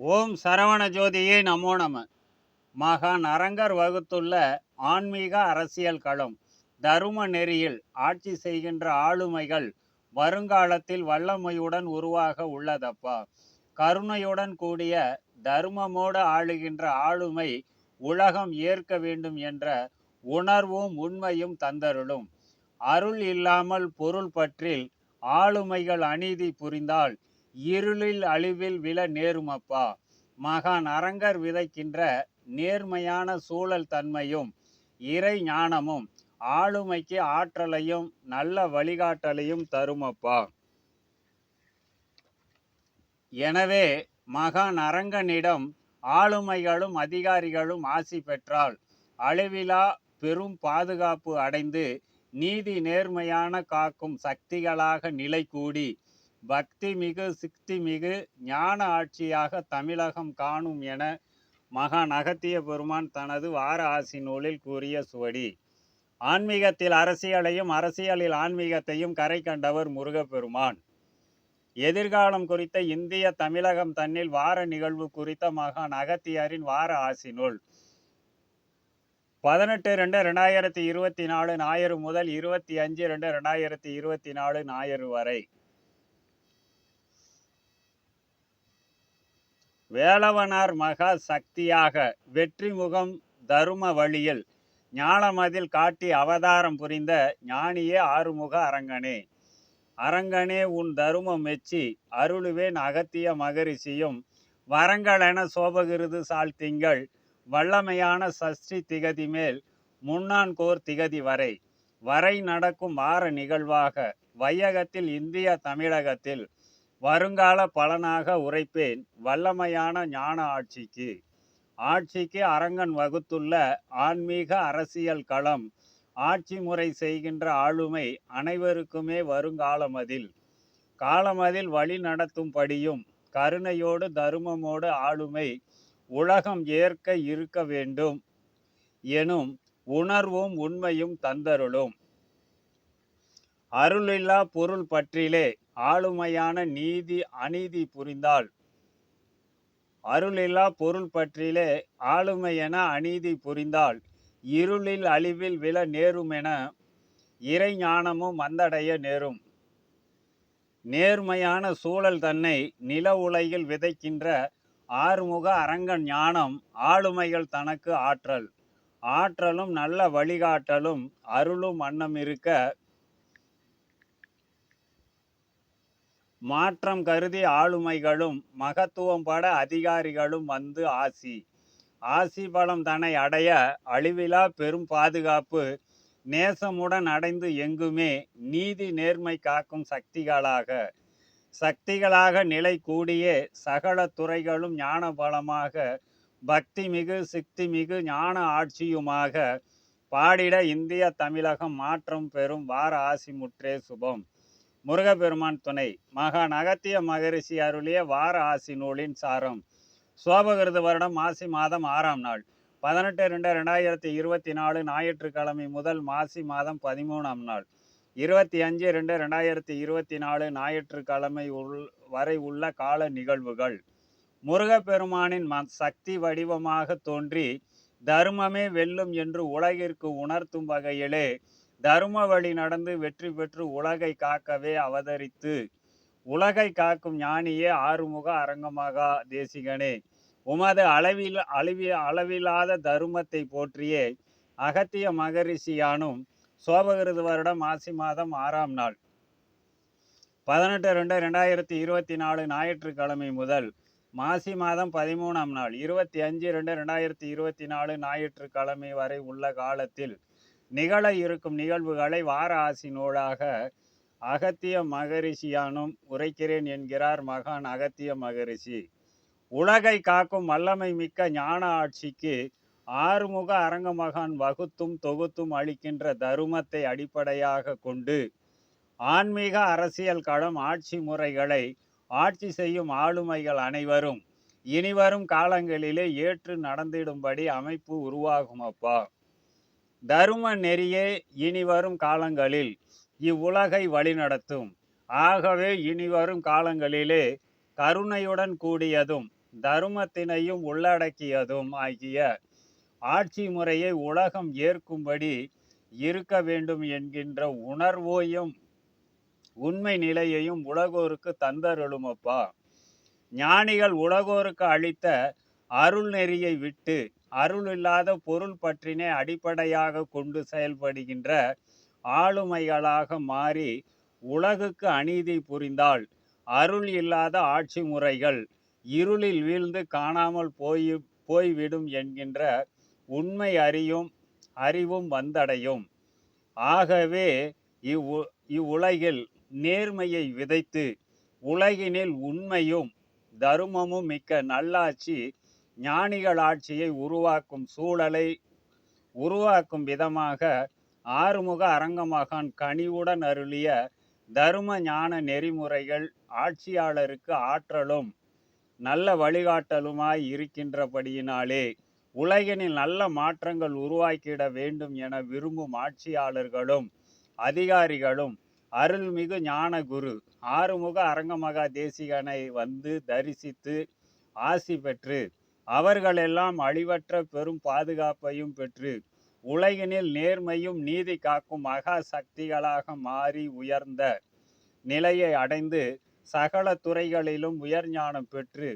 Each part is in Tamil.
ஓம் சரவண ஜோதியே நமோ நம. மகான் அரங்கர் வகுத்துள்ள ஆன்மீக அரசியல் களம் தரும நெறியில் ஆட்சி செய்கின்ற ஆளுமைகள் வருங்காலத்தில் வல்லமையுடன் உருவாக உள்ளதப்பா. கருணையுடன் கூடிய தர்மமோடு ஆளுகின்ற ஆளுமை உலகம் ஏற்க வேண்டும் என்ற உணர்வும் உண்மையும் தந்தருளும். அருள் இல்லாமல் பொருள் பற்றில் ஆளுமைகள் அநீதி புரிந்தால் இருளில் அழிவில் விழ நேருமப்பா. மகான் அரங்கர் விதைக்கின்ற நேர்மையான சூழல் தன்மையும் இறை ஞானமும் ஆளுமைக்கு ஆற்றலையும் நல்ல வழிகாட்டலையும் தருமப்பா. எனவே மகான் அரங்கனிடம் ஆளுமைகளும் அதிகாரிகளும் ஆசி பெற்றால் அளவிலா பெரும் பாதுகாப்பு அடைந்து நீதி நேர்மையான காக்கும் சக்திகளாக நிலை கூடி பக்தி மிகு சிக்தி மிகு ஞான ஆட்சியாக தமிழகம் காணும் என மகான் அகத்திய பெருமான் தனது வார ஆசி நூலில் கூறிய சுவடி. ஆன்மீகத்தில் அரசியலையும் அரசியலில் ஆன்மீகத்தையும் கரை கண்டவர் முருகப்பெருமான். எதிர்காலம் குறித்த இந்திய தமிழகம் தன்னில் வார நிகழ்வு குறித்த மகான் அகத்தியரின் வார ஆசி நூல் பதினெட்டு ரெண்டு ரெண்டாயிரத்தி இருபத்தி நாலு ஞாயிறு முதல் இருபத்தி அஞ்சு ரெண்டு ரெண்டாயிரத்தி இருபத்தி நாலு ஞாயிறு வரை. வேலவனார் மகா சக்தியாக வெற்றி முகம் தரும வழியில் ஞானமதில் காட்டி அவதாரம் புரிந்த ஞானியே ஆறுமுக அரங்கனே. அரங்கனே உன் தருமம் மெச்சி அருளுவேன் அகத்திய மகரிஷியும். வரங்களென சோபகிருது சால் திங்கள் வல்லமையான சஷ்டி திகதி மேல் முன்னான்கோர் திகதி வரை. வரை நடக்கும் வார நிகழ்வாக வையகத்தில் இந்திய தமிழகத்தில் வருங்கால பலனாக உரைப்பேன் வல்லமையான ஞான ஆட்சிக்கு. ஆட்சிக்கு அரங்கன் வகுத்துள்ள ஆன்மீக அரசியல் களம் ஆட்சி முறை செய்கின்ற ஆளுமை அனைவருக்குமே வருங்காலமதில். காலமதில் வழி நடத்தும்படியும் கருணையோடு தருமமோடு ஆளுமை உலகம் ஏற்க இருக்க வேண்டும் எனும் உணர்வும் உண்மையும் தந்தருளும். அருளில்லா பொருள் பற்றிலே ஆளுமையான நீதி அநீதி புரிந்தால் அருளில்லா பொருள் பற்றிலே ஆளுமை என அநீதி புரிந்தால் இருளில் அழிவில் விழ நேருமென இறை ஞானமும் வந்தடைய நேரும். நேர்மையான சூழல் தன்னை நில உலகில் விதைக்கின்ற ஆறுமுக அரங்கன் ஞானம் ஆளுமைகள் தனக்கு ஆற்றல். ஆற்றலும் நல்ல வழிகாட்டலும் அருளும் வண்ணம் இருக்க மாற்றம் கருதி ஆளுமைகளும் மகத்துவம் பட அதிகாரிகளும் வந்து ஆசி. ஆசி பலம் தன்னை அடைய அழிவிலா பெரும் பாதுகாப்பு நேசமுடன் அடைந்து எங்குமே நீதி நேர்மை காக்கும் சக்திகளாக. சக்திகளாக நிலை கூடியே சகல துறைகளும் ஞான பலமாக பக்தி மிகு சிக்தி மிகு ஞான ஆட்சியுமாக. பாடிட இந்திய தமிழகம் மாற்றம் பெறும் வார ஆசி முற்றே சுபம். முருகப்பெருமான் துணை. மகான் அகத்திய மகரிஷி அருளிய வார ஆசி நூலின் சாரம். சோபகிருத வருடம் மாசி மாதம் ஆறாம் நாள். பதினெட்டு ரெண்டு ரெண்டாயிரத்தி இருபத்தி நாலு ஞாயிற்றுக்கிழமை முதல் மாசி மாதம் பதிமூணாம் நாள். இருபத்தி அஞ்சு ரெண்டு ரெண்டாயிரத்தி இருபத்தி நாலு ஞாயிற்றுக்கிழமை உள் வரை உள்ள கால நிகழ்வுகள். முருகப்பெருமானின் ம சக்தி வடிவமாக தோன்றி தர்மமே வெல்லும் என்று உலகிற்கு உணர்த்தும் வகையிலே தரும வழி நடந்து வெற்றி பெற்று உலகை காக்கவே அவதரித்து உலகை காக்கும் ஞானியே ஆறுமுக அரங்கமகா தேசிகனே. உமது அளவில் அளவி அளவில்லாத தருமத்தை போற்றியே அகத்திய மகரிஷியானும் சோபகிருது வருடம் மாசி மாதம் ஆறாம் நாள். பதினெட்டு ரெண்டு ரெண்டாயிரத்தி இருபத்தி நாலு ஞாயிற்றுக்கிழமை முதல் மாசி மாதம் பதிமூணாம் நாள். இருபத்தி அஞ்சு ரெண்டு ரெண்டாயிரத்தி இருபத்தி நாலு ஞாயிற்றுக்கிழமை வரை உள்ள காலத்தில் நிகழ இருக்கும் நிகழ்வுகளை வார ஆசி நூலாக அகத்திய மகரிஷியானும் உரைக்கிறேன் என்கிறார் மகான் அகத்திய மகரிஷி. உலகை காக்கும் வல்லமை மிக்க ஞான ஆட்சிக்கு ஆறுமுக அரங்க மகான் வகுத்தும் தொகுத்தும் அளிக்கின்ற தருமத்தை அடிப்படையாக கொண்டு ஆன்மீக அரசியல் களம் ஆட்சி முறைகளை ஆட்சி செய்யும் ஆளுமைகள் அனைவரும் இனிவரும் காலங்களிலே ஏற்று நடந்திடும்படி அமைப்பு உருவாகும் அப்பா. தரும நெறியே இனிவரும் காலங்களில் இவ்வுலகை வழிநடத்தும். ஆகவே இனிவரும் காலங்களிலே கருணையுடன் கூடியதும் தருமத்தினையும் உள்ளடக்கியதும் ஆகிய ஆட்சி முறையை உலகம் ஏற்கும்படி இருக்க வேண்டும் என்கின்ற உணர்வையும் உண்மை நிலையையும் உலகோருக்கு தந்தருளுமப்பா. ஞானிகள் உலகோருக்கு அளித்த அருள் நெறியை விட்டு அருள் இல்லாத பொருள் பற்றினை அடிப்படையாக கொண்டு செயல்படுகின்ற ஆளுமைகளாக மாறி உலகுக்கு அநீதி புரிந்தால் அருள் இல்லாத ஆட்சி முறைகள் இருளில் வீழ்ந்து காணாமல் போய் போய்விடும் என்கின்ற உண்மை அறியும் அறிவும் வந்தடையும். ஆகவே இவ்வு இவ்வுலகில் நேர்மையை விதைத்து உலகினில் உண்மையும் தருமமும் மிக்க நல்லாட்சி ஞானிகள் ஆட்சியை உருவாக்கும் சூழலை உருவாக்கும் விதமாக ஆறுமுக அரங்கமகான் கனிவுடன் அருளிய தரும ஞான நெறிமுறைகள் ஆட்சியாளருக்கு ஆற்றலும் நல்ல வழிகாட்டலுமாய் இருக்கின்றபடியினாலே உலகினில் நல்ல மாற்றங்கள் உருவாக்கிட வேண்டும் என விரும்பும் ஆட்சியாளர்களும் அதிகாரிகளும் அருள்மிகு ஞானகுரு ஆறுமுக அரங்கமகா தேசிகனை வந்து தரிசித்து ஆசி பெற்று அவர்களெல்லாம் அழிவற்ற பெரும் பாதுகாப்பையும் பெற்று உலகினில் நேர்மையும் நீதி காக்கும் மகா சக்திகளாக மாறி உயர்ந்த நிலையை அடைந்து சகல துறைகளிலும் உயர் ஞானம் பெற்று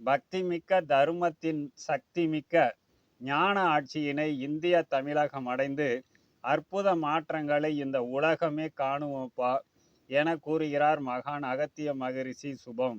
பக்திமிக்க தர்மத்தின் சக்திமிக்க ஞான ஆட்சியினை இந்திய தமிழகம் அடைந்து அற்புத மாற்றங்களை இந்த உலகமே காணுவோப்பா என கூறுகிறார் மகான் அகத்திய மகரிஷி சுபம்.